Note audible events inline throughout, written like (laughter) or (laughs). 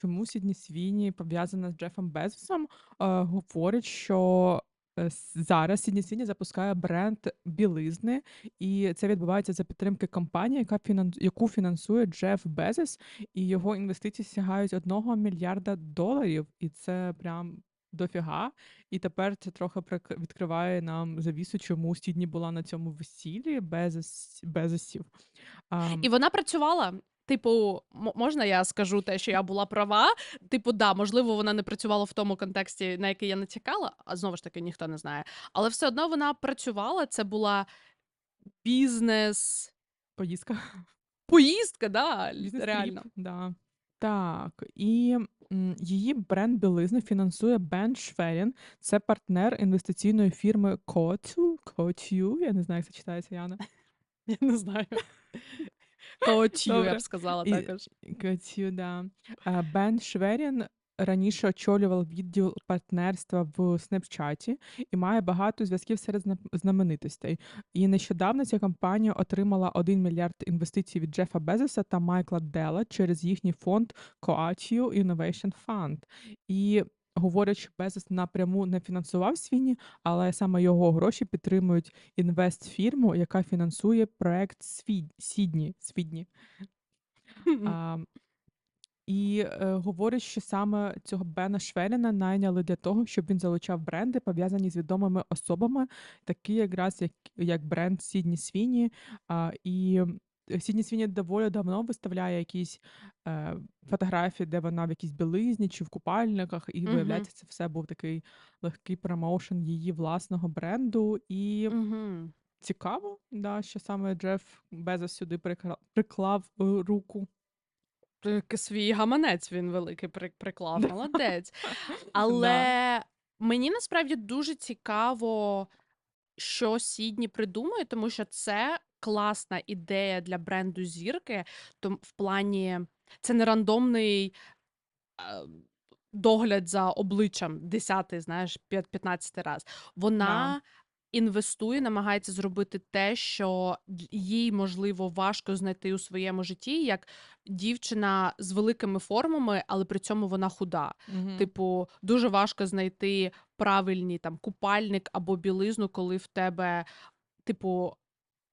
чому Сідні Свіні пов'язана з Джефом Безосом, е, говорить, що е, с- зараз Сідні Свіні запускає бренд білизни, і це відбувається за підтримки компанії, яка фінанс... яку фінансує Джеф Безос, і його інвестиції сягають одного мільярда доларів, і це прям. Дофіга, і тепер це трохи прик- відкриває нам завісу, чому Сідні була на цьому весіллі без безосів. І вона працювала. Типу, можна я скажу те, що я була права? Типу, да, можливо, вона не працювала в тому контексті, на який я натякала, а знову ж таки, ніхто не знає. Але все одно вона працювала. Це була бізнес. Поїздка. Поїздка, да, реально. Да. Так, і її бренд білизни фінансує Бен Шверін. Це партнер інвестиційної фірми Cotu, Cotu, я не знаю, як це читається, Яна. (laughs) Я не знаю. Коотю, я Добре. б сказала І- також. Cotu, да. Е, Бен Шверін раніше очолював відділ партнерства в Снепчаті і має багато зв'язків серед зна- знаменитостей. І нещодавно ця компанія отримала 1 мільярд інвестицій від Джефа Безоса та Майкла Дела через їхній фонд Coatue Innovation Fund. І говорять, що Безос напряму не фінансував Свіні, але саме його гроші підтримують інвестфірму, яка фінансує проект Свід... Сідні. Свідні. А, і е, говорить, що саме цього Бена Швеліна найняли для того, щоб він залучав бренди, пов'язані з відомими особами, такі якраз як, як бренд Сідні Свіні. А, і Сідні Свіні доволі давно виставляє якісь е, фотографії, де вона в якійсь білизні чи в купальниках, і Мгм. виявляється, це все був такий легкий промоушен її власного бренду. І Мгм. цікаво, да, що саме Джеф Безос сюди прикра- приклав е, руку. Свій гаманець він великий при- приклав, (laughs) Да. молодець. (laughs) Але мені насправді дуже цікаво, що Сідні придумує, тому що це класна ідея для бренду зірки. Том в плані це не рандомний догляд за обличчям, десятий, знаєш, п'ят- п'ятнадцятий раз. Вона інвестує, намагається зробити те, що їй можливо важко знайти у своєму житті, як дівчина з великими формами, але при цьому вона худа. Мгм. Типу, дуже важко знайти правильний там купальник або білизну, коли в тебе, типу,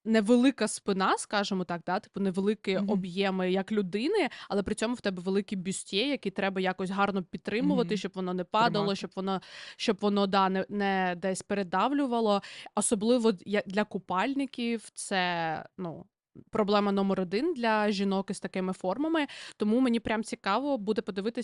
невелика спина, скажімо так, да? типу невеликі Мгм. об'єми як людини, але при цьому в тебе великий бюстє, який треба якось гарно підтримувати, Мгм. щоб воно не падало, Тримати. щоб воно, щоб воно да, не, не десь передавлювало. Особливо для купальників це ну. Проблема номер один для жінок із такими формами, тому мені прям цікаво буде подивитися,